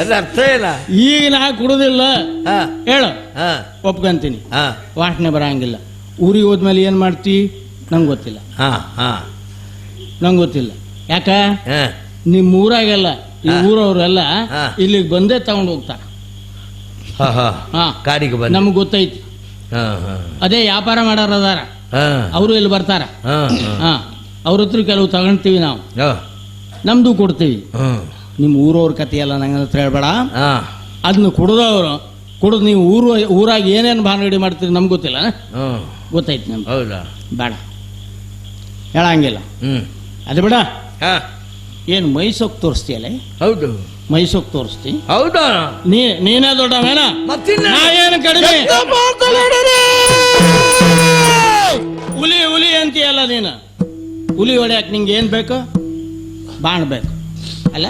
ಅದ್ರ ಅರ್ಥ ಏನ? ಈಗ ನಾ ಕುಡುದಿಲ್ಲ. ಹಾ. ಹೇಳು. ಹಾ. ಒಪ್ಕೊಂತೀನಿ. ಹಾ. ವಾಸನೆ ಬರಂಗಿಲ್ಲ. ಊರಿಗೆ ಹೋದ್ಮೇಲೆ ಏನು ಮಾಡ್ತಿ? ನಂಗೆ ಗೊತ್ತಿಲ್ಲ. ಹಾ ಹಾ. ನಂಗೆ ಗೊತ್ತಿಲ್ಲ. ಯಾಕ? ಹಾ. ನಿಮ್ಮ ಊರಾಗೆಲ್ಲ ಈ. ಊರವರೆಲ್ಲ ಹಾ. ಇಲ್ಲಿಗೆ ಬಂದೇ ತಗೊಂಡು ಹೋಗ್ತಾರೆ. ಹಾ ಹಾ. ಹಾ. ಕಾಡಿಗೆ ಬಂದ. ನಮ್ಗೆ ಗೊತ್ತೈತಿ. ಹಾ ಹಾ. ಅದೇ ವ್ಯಾಪಾರ ಮಾಡೋರು ಅದಾರ. ಹಾ. ಅವರು ಇಲ್ಲಿ ಬರ್ತಾರ. ಹಾ ಹಾ. ಹಾ. ಅವ್ರ ಹತ್ರ ಕೆಲವು ತಗೊಳ್ತೀವಿ ನಾವು. ಹಾ. ನಮ್ದು ಕೊಡ್ತೀವಿ. ನಿಮ್ಮ ಊರವ್ರ ಕತೆ ಎಲ್ಲ ನಂಗೆ ಹತ್ರ ಹೇಳ್ಬೇಡ. ಹಾ. ಅದನ್ನ ಕುಡ್ದವ್ರು ಕುಡಿದು ನೀವು ಊರು ಊರಾಗ ಏನೇನು ಬಾನಗಡಿ ಮಾಡ್ತೀರಿ ನಮ್ಗೆ ಗೊತ್ತಿಲ್ಲ. ಗೊತ್ತಾಯ್ತು ಗೊತ್ತೈತಿ ನಮ್ಗೆ. ಹೌದಾ? ಬೇಡ. ಹೇಳಂಗಿಲ್ಲ. ಹ್ಞೂ ಅದು ಬೇಡ. ಹಾ. ಏನು ಮೈಸೂಕ್ ತೋರಿಸ್ತೀಯಲ್ಲ? ಹೌದು. ಮೈಸೂಕ್ ತೋರಿಸ್ತಿ. ಹೌದಾ? ನೀ ನೀನೇ ದೊಡ್ಡವೇನ? ನಾ ಏನು ಕಡಿಮೆ? ಹುಲಿ ಹುಲಿ ಅಂತೀಯಲ್ಲ ನೀನು. ಹುಲಿ ಹೊಡ್ಯಾಕ ನಿಂಗೆ ಏನು ಬೇಕು? ಬಾಣ್ ಬೇಕು ಅಲ್ಲ?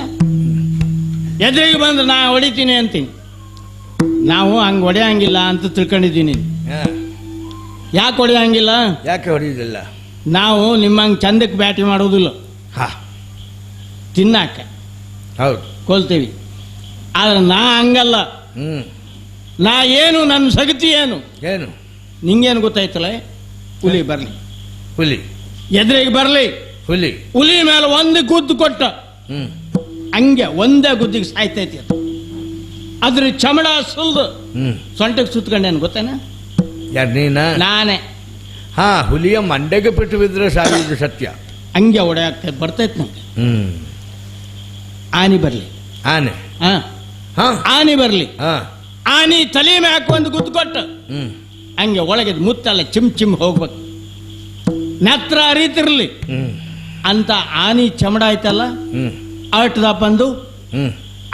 ಎದುರಿಗೆ ಬಂದ್ರೆ ನಾ ಹೊಡಿತೀನಿ ಅಂತೀನಿ. ನಾವು ಹಂಗೆ ಹೊಡೆಯಂಗಿಲ್ಲ ಅಂತ ತಿಳ್ಕೊಂಡಿದ್ದೀನಿ. ಯಾಕೆ ಹೊಡೆಯಂಗಿಲ್ಲ? ಯಾಕೆ ಹೊಡೆಯೋದಿಲ್ಲ? ನಾವು ನಿಮ್ಮಂಗೆ ಚಂದಕ್ಕೆ ಬ್ಯಾಟಿ ಮಾಡೋದಿಲ್ಲ ಹಾ. ತಿನ್ನಾಕ. ಹೌದು. ಕೊಲ್ತೀವಿ. ಆದ್ರೆ ನಾ ಹಂಗಲ್ಲ. ಹ್ಞೂ ನಾ ಏನು ನನ್ನ ಸಗತಿ ಏನು? ಏನು? ನಿಂಗೇನು ಗೊತ್ತಾಯ್ತಲ್ಲ ಹುಲಿ ಬರಲಿ. ಹುಲಿ. ಎದುರಿಗೆ ಬರಲಿ. ಹುಲಿ. ಹುಲಿ ಮೇಲೆ ಒಂದು ಗುದ್ದು ಕೊಟ್ಟ. ಹಂಗೆ ಒಂದೇ ಗುದ್ದಿಗೆ ಸಾಯ್ತೈತಿ ಅದು. ಅದ್ರ ಚಮಡ ಸುಲ್ದು. ಸೊಂಟಕ್ಕೆ ಸುತ್ಕೊಂಡೇನು ಗೊತ್ತೇನ? ಯಾರು ನೀನ? ನಾನೇ. ಹಾ ಹುಲಿಯ ಮಂಡೆಗೆ ಬಿಟ್ಟು ಬಿದ್ರೆ ಸಾಗಿದ್ದು ಸತ್ಯ. ಹಂಗೆ ಹೊಡೆಯಾಗ್ತೈತೆ ಬರ್ತೈತೆ ನಂಗೆ. ಆನೆ ಆನಿ ಬರಲಿ. ಆನೆ? ಹಾ. ಹಾ. ಆನಿ ಬರಲಿ. ಹಾ. ಆನಿ ತಲೆ ಮ್ಯಾಕ್ ಒಂದು ಗುದ್ದು ಕೊಟ್ಟು. ಹ್ಮ್. ಹಂಗೆ ಒಳಗೆ ಮುತ್ತಲ್ಲ ಚಿಮ್ ಚಿಮ್ ಹೋಗ್ಬೇಕು. ನೆತ್ರ ಅರಿತಿರ್ಲಿ. ಹ್ಮ್. ಅಂತ ಆನಿ ಚಮಡ ಆಯ್ತಲ್ಲ? ಅಟ್ದ ಬಂದು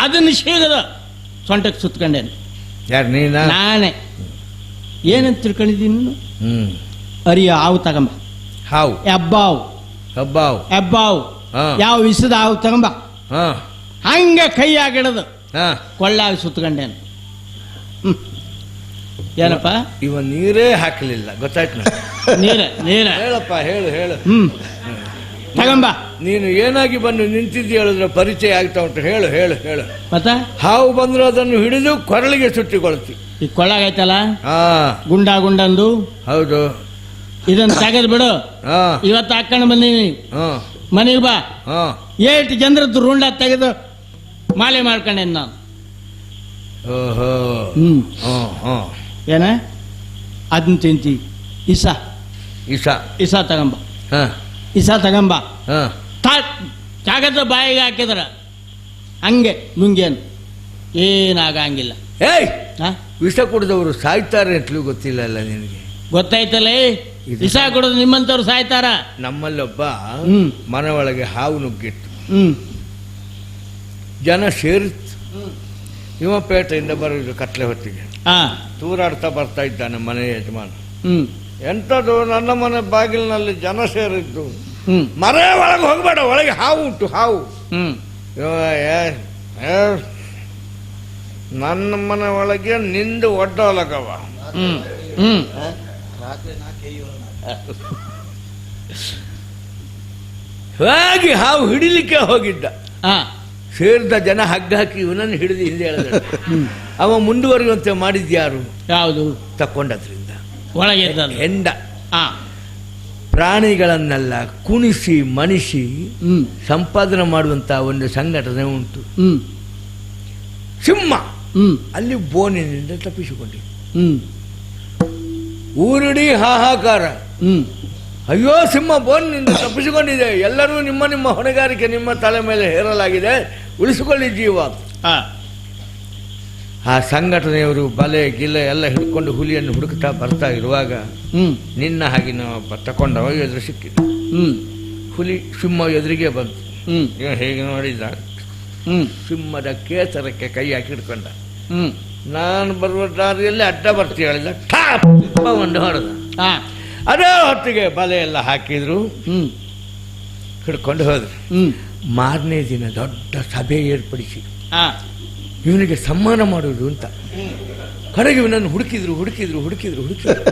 ಅದನ್ನ ಶೀಘ್ರ ಸೊಂಟಕ್ಕೆ ಸುತ್ಕೊಂಡೇನೆ. ಯಾರು ನೀನು? ನಾನೇ. ಏನಂತ ತಿಳ್ಕೊಂಡಿದ್ದೀನಿ ಅರಿಯ ಹಾವು ತಗೊಂಬ. ಹಾವು? ಎಬ್ಬಾವು. ಹೆಬ್ಬಾವು ಎಬ್ಬಾವು. ಹಾ. ಯಾವ ವಿಸದ ಹಾವು ತಗೊಂಬ. ಹಂಗೆ ಕೈ ಆಗಿಡದು ಹಾ. ಕೊಳ್ಳಾಗಿ ಸುತ್ಕೊಂಡೇನು. ಏನಪ್ಪ? ಇವ ನೀರೇ ಹಾಕಲಿಲ್ಲ. ಗೊತ್ತಾಯ್ತು. ನೀರ ನೀರ. ಹೇಳಪ್ಪ ಹೇಳು ಹೇಳು. ಹ್ಮ್. ತಗೊಂಬ. ನೀನು ಏನಾಗಿ ಬಂದು ನಿಂತಿದ್ದೀಯ ಹೇಳಿದ್ರೆ ಪರಿಚಯ ಆಗ್ತಾ ಉಂಟು. ಹೇಳು ಹೇಳು ಹೇಳು. ಮತ್ತ? ಹಾವು ಬಂದ್ರೆ ಅದನ್ನು ಹಿಡಿದು ಕೊರಳಿಗೆ ಸುಟ್ಟಿಕೊಳ್ತಿ ಈ ಕೊಳ್ಳಾಗೈತಲ್ಲ ಹಾ. ಗುಂಡ ಗುಂಡಂದು? ಹೌದು. ಇದನ್ನ ತೆಗೆದು ಬಿಡು. ಹಾ. ಇವತ್ತು ಹಾಕೊಂಡು ಬಂದೀನಿ. ಹಾ. ಮನೆಗೆ ಬಾ. ಹಾ. ಏಟ್ ಜನರದ್ದು ರುಂಡ ತೆಗೆದು ಮಾಲೆ ಮಾಡ್ಕೊಂಡೇನು ನಾನು. ಓಹೋ. ಹ್ಮ್. ಹಾ ಹಾ. ಏನ? ಅದನ್ನ ತಿಂತಿ. ಇಸಾ. ಇಸಾ. ಇಸ ತಗೊಂಬ. ಹಾ. ಇಸ ತಗಂಬ. ತಾ ಕಾಗದ ಬಾಯಿಗೆ ಹಾಕಿದ್ರ. ಹಂಗೆ ನುಂಗೇನು ಏನಾಗಂಗಿಲ್ಲ. ಏಯ್! ವಿಷ ಕುಡಿದವರು ಸಾಯ್ತಾರೆ ಅಂತಲೂ ಗೊತ್ತಿಲ್ಲ ಅಲ್ಲ ನಿನಗೆ ಗೊತ್ತಾಯ್ತಲ್ಲ ವಿಷ ಕುಡಿದು ನಿಮ್ಮಂಥವ್ರು ಸಾಯ್ತಾರ? ನಮ್ಮಲ್ಲೊಬ್ಬ ಹ್ಮ್. ಮನೆ ಒಳಗೆ ಹಾವು ನುಗ್ಗಿತ್ತು. ಹ್ಮ್. ಜನ ಸೇರಿತ್ತು. ಇವ ಪೇಟೆಯಿಂದ ಬರೋದು ಕತ್ಲೆ ಹೊತ್ತಿಗೆ. ಹಾ. ತೂರಾಡ್ತಾ ಬರ್ತಾ ಇದ್ದಾನೆ ಮನೆ ಯಜಮಾನ. ಹ್ಮ್. ಎಂಥದ್ದು ನನ್ನ ಮನೆ ಬಾಗಿಲಿನಲ್ಲಿ ಜನ ಸೇರಿದ್ದು. ಮರೆ ಒಳಗೆ ಹೋಗಬೇಡ ಒಳಗೆ ಹಾವು ಉಂಟು ಹಾವು. ನನ್ನ ಮನೆ ಒಳಗೆ ನಿಂದು ಹ್ಮ್. ಹಾಗೆ ಹಾವು ಹಿಡಿಲಿಕ್ಕೆ ಹೋಗಿದ್ದ? ಸೇರಿದ ಜನ ಹಗ್ಗ ಹಾಕಿ ಇವನನ್ನು ಹಿಡಿದು ಹಿಂದೆ ಹೇಳಿದ ಅವ ಮುಂದುವರಿಯುವಂತೆ ಮಾಡಿದ್ಯಾರು? ಯಾವುದು? ತಕ್ಕೊಂಡದ್ರಿಂದ ಒಳಗೆ ಹೆಂಡ. ಆ. ಪ್ರಾಣಿಗಳನ್ನೆಲ್ಲ ಕುಣಿಸಿ ಮಣಿಸಿ ಸಂಪಾದನೆ ಮಾಡುವಂತ ಒಂದು ಸಂಘಟನೆ ಉಂಟು. ಸಿಂಹ. ಅಲ್ಲಿ ಬೋನಿನಿಂದ ತಪ್ಪಿಸಿಕೊಂಡಿದೆ. ಊರಿಡಿ ಊರಿಡೀ ಹಾಹಾಕಾರ. ಅಯ್ಯೋ ಸಿಂಹ ಬೋನಿನಿಂದ ತಪ್ಪಿಸಿಕೊಂಡಿದೆ. ಎಲ್ಲರೂ ನಿಮ್ಮ ನಿಮ್ಮ ಹೊಣೆಗಾರಿಕೆ ನಿಮ್ಮ ತಲೆ ಮೇಲೆ ಹೇರಲಾಗಿದೆ. ಉಳಿಸಿಕೊಳ್ಳಿ ಜೀವ. ಹಾ ಆ ಸಂಘಟನೆಯವರು ಬಲೆ ಗಿಲೆ ಎಲ್ಲ ಹಿಡ್ಕೊಂಡು ಹುಲಿಯನ್ನು ಹುಡುಕ್ತಾ ಬರ್ತಾ ಇರುವಾಗ ಹ್ಞೂ ನಿನ್ನ ಹಾಗೆ ಒಬ್ಬ ತಕೊಂಡವ ಎದುರು ಸಿಕ್ಕಿದ್ದು. ಹ್ಞೂ ಹುಲಿ ಸಿಂಹ ಎದುರಿಗೆ ಬಂತು. ಹ್ಞೂ ಇವ ಹೇಗೆ ನೋಡಿದ? ಹ್ಞೂ ಸಿಂಹದ ಕೇಸರಕ್ಕೆ ಕೈ ಹಾಕಿ ಹಿಡ್ಕೊಂಡ. ಹ್ಞೂ ನಾನು ಬರುವ ದಾರಿಯಲ್ಲಿ ಅಡ್ಡ ಬರ್ತಿ ಹೇಳಿದ. ಠಾಪ್ ಒಂದು ಹೊಡೆದ. ಹಾಂ. ಅದೇ ಹೊತ್ತಿಗೆ ಬಲೆ ಎಲ್ಲ ಹಾಕಿದ್ರು. ಹ್ಮ್. ಹಿಡ್ಕೊಂಡು ಹೋದ್ರು. ಹ್ಞೂ ಮಾರನೇ ದಿನ ದೊಡ್ಡ ಸಭೆ ಏರ್ಪಡಿಸಿ ಹಾ. ಇವನಿಗೆ ಸಮ್ಮಾನ ಮಾಡುವುದು ಅಂತ. ಕಡೆಗೆ ಇವನನ್ನು ಹುಡುಕಿದ್ರು ಹುಡುಕಿದ್ರು ಹುಡುಕಿದ್ರು ಹುಡುಕಿದ್ರು.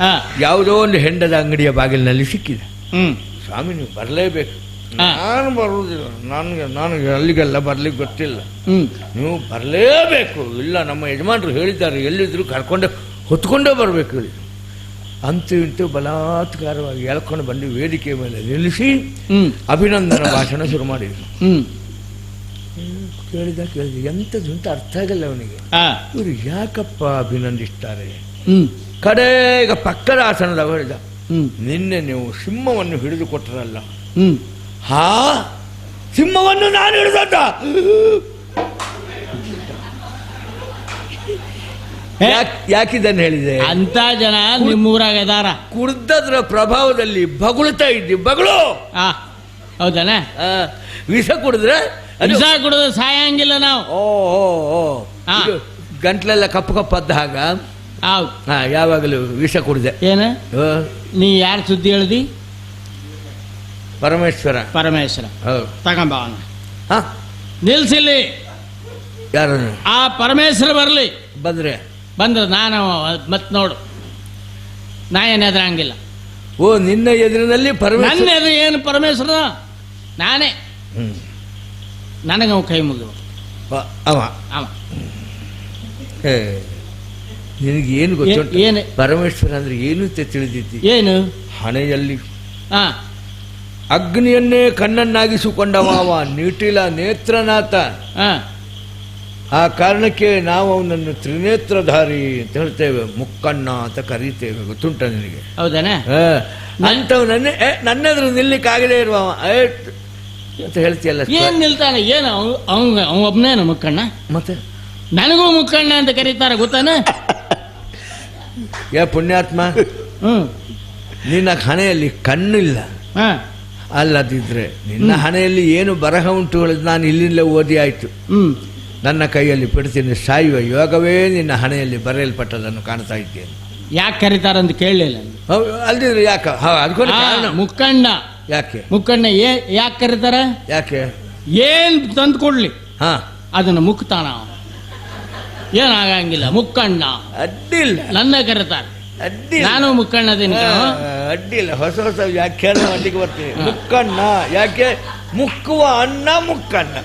ಯಾವುದೋ ಒಂದು ಹೆಂಡದ ಅಂಗಡಿಯ ಬಾಗಿಲಿನಲ್ಲಿ ಸಿಕ್ಕಿದೆ. ಹ್ಮ್. ಸ್ವಾಮಿ ನೀವು ಬರಲೇಬೇಕು. ನಾನು ಬರುವುದಿಲ್ಲ. ನನಗೆ ನನಗೆ ಅಲ್ಲಿಗೆಲ್ಲ ಬರ್ಲಿಕ್ಕೆ ಗೊತ್ತಿಲ್ಲ. ಹ್ಮ್. ನೀವು ಬರಲೇಬೇಕು. ಇಲ್ಲ ನಮ್ಮ ಯಜಮಾನರು ಹೇಳಿದ್ದಾರೆ ಎಲ್ಲಿದ್ರು ಕರ್ಕೊಂಡೆ ಹೊತ್ಕೊಂಡೇ ಬರಬೇಕು ಹೇಳಿ ಅಂತೂ ಇಂತೂ ಬಲಾತ್ಕಾರವಾಗಿ ಎಳ್ಕೊಂಡು ಬಂದು ವೇದಿಕೆ ಮೇಲೆ ನಿಲ್ಲಿಸಿ ಅಭಿನಂದನ ಭಾಷಣ ಶುರು ಮಾಡಿದ್ರು. ಹ್ಮ್. ಕೇಳಿದ ಕೇಳಿದ. ಎಂಥದ್ದು ಅಂತ ಅರ್ಥ ಆಗಲ್ಲ ಅವನಿಗೆ. ಇವರು ಯಾಕಪ್ಪ ಅಭಿನಂದಿಸ್ತಾರೆ? ಹ್ಮ್. ಕಡೆಗ ಪಕ್ಕದ ಆಸನದವ ಹೇಳಿದ ಹ್ಮ್. ನಿನ್ನೆ ನೀವು ಸಿಂಹವನ್ನು ಹಿಡಿದು ಕೊಟ್ಟರಲ್ಲ ಹ್ಮ್. ಹಾ? ಸಿಂಹವನ್ನು ನಾನು ಹಿಡಿದದ್ದ. ಯಾಕೆ ಯಾಕಿದನ್ನು ಹೇಳಿದೆ? ಅಂತ ಜನ ನಿಮ್ಮೂರಾಗ ಇದಾರ ಕುಡ್ದದ್ರ ಪ್ರಭಾವದಲ್ಲಿ ಬಗುಳ್ತಾ ಇದ್ದಿ. ಬಗಳು. ಹೌದನ? ವಿಷ ಕುಡಿದ್ರೆ ಅದು- ಕೊಡೋದು ಸಹಾಯ ಸಾಯಂಗಿಲ್ಲ ನಾವು. ಓ ಓ ಓ. ಆ. ಇದು ಗಂಟ್ಲೆಲ್ಲ ಕಪ್ಪು ಕಪ್ಪದ್ದ ಹಾಗ ಹಾ ಯಾವಾಗಲೂ ವಿಷ ಕುಡಿದೆ. ಏನ? ನೀ ಯಾರು ಸುದ್ದಿ ಹೇಳ್ದಿ? ಪರಮೇಶ್ವರ. ಪರಮೇಶ್ವರ. ಹೌದು. ತಗೊಂಬ ಅವನ. ಹಾ. ನಿಲ್ಸಿಲ್ಲಿ. ಯಾರು ಆ ಪರಮೇಶ್ವರ ಬರಲಿ. ಬಂದ್ರೆ? ಬಂದ್ರೆ ನಾನು ಮತ್ತೆ ನೋಡು. ನಾ ಏನು ಹೆದರಂಗಿಲ್ಲ. ಓ ನಿನ್ನ ಎದುರಿನಲ್ಲಿ ನನ್ನ ಪರಮೇಶ್ವರ ಎದುರು ಏನು ಪರಮೇಶ್ವರ? ನಾನೇ. ಹ್ಮ್. ನನಗೆ ಅವ ಕೈ ಮುಗಿದು ಅವ? ಅವ. ನಿನಗೆ ಏನು ಗೊತ್ತುಂಟು? ಏನು? ಪರಮೇಶ್ವರ ಅಂದ್ರೆ ಏನು ತಿಳಿದಿದ್ದಿ? ಏನು? ಹಣೆಯಲ್ಲಿ. ಹಾ ಅಗ್ನಿಯನ್ನೇ ಕಣ್ಣನ್ನಾಗಿಸಿಕೊಂಡವ ಅವ ನಿಟಿಲ ನೇತ್ರನಾಥ. ಆ. ಕಾರಣಕ್ಕೆ ನಾವು ಅವನನ್ನು ತ್ರಿನೇತ್ರಧಾರಿ ಅಂತ ಹೇಳ್ತೇವೆ ಮುಕ್ಕಣ್ಣ ಅಂತ ಕರೀತೇವೆ ಗೊತ್ತುಂಟ ನಿನಗೆ? ಹೌದಾನೆ? ಅಂತವ್ ನನ್ನ ನನ್ನೆದುರು ನಿಲ್ಲಿಕ್ಕಾಗದೇ ಇರುವವ ಏ, ಅಂತ ಹೇಳ್ತೀಯಲ್ಲ ಏನ್ ನಿಲ್ತಾನೆ? ಏನು ಅವಂಗ ಅವ ಒಬ್ಬನೇನು ಮುಕ್ಕಣ್ಣ ಮತ್ತೆ? ನನಗೂ ಮುಕ್ಕಣ್ಣ ಅಂತ ಕರೀತಾರ ಗೊತ್ತಾನ? ಏ ಪುಣ್ಯಾತ್ಮ ಹ್ಮ್. ನಿನ್ನ ಹಣೆಯಲ್ಲಿ ಕಣ್ಣಿಲ್ಲ. ಹಾ. ಅಲ್ಲದಿದ್ರೆ ನಿನ್ನ ಹಣೆಯಲ್ಲಿ ಏನು ಬರಹ ಉಂಟು ಹೇಳಿದ್ ನಾನು ಇಲ್ಲಿಂದಲೇ ಓದಿ ಆಯ್ತು. ಹ್ಮ್. ನನ್ನ ಕೈಯಲ್ಲಿ ಬಿಡ್ತೀನಿ ಸಾಯುವ ಯೋಗವೇ ನಿನ್ನ ಹಣೆಯಲ್ಲಿ ಬರೆಯಲ್ಪಟ್ಟದನ್ನು ಕಾಣ್ತಾ ಇದ್ದೇನೆ. ಯಾಕೆ ಕರೀತಾರಂತ ಕೇಳಲಿಲ್ಲ ಹೌ- ಅಲ್ದಿದ್ರೆ ಯಾಕ? ಹಾ ಅದಕ್ಕೊಂದು ಕಾರಣ. ಮುಕ್ಕಣ್ಣ ಯಾಕೆ? ಮುಕ್ಕಣ್ಣ ಏ ಯಾಕೆ ಕರೀತಾರೆ? ಯಾಕೆ? ಏನ್ ತಂದು ಕೊಡ್ಲಿ? ಹಾ. ಅದನ್ನ ಮುಕ್ತಾನ. ಏನಾಗಂಗಿಲ್ಲ ಮುಕ್ಕಣ್ಣ ಅಡ್ಡಿಲ್ಲ. ನನ್ನ ಕರೀತಾರೆ. ಅಡ್ಡಿ ನಾನು ಮುಕ್ಕಣ್ಣದೀನಿ ಅಡ್ಡಿಲ್ಲ. ಹೊಸ ಹೊಸ ವ್ಯಾಖ್ಯಾನ ಮಾಡ್ಲಿಕ್ಕೆ ಬರ್ತೀನಿ. ಮುಕ್ಕಣ್ಣ ಯಾಕೆ? ಮುಕ್ಕುವ ಅಣ್ಣ ಮುಕ್ಕಣ್ಣ.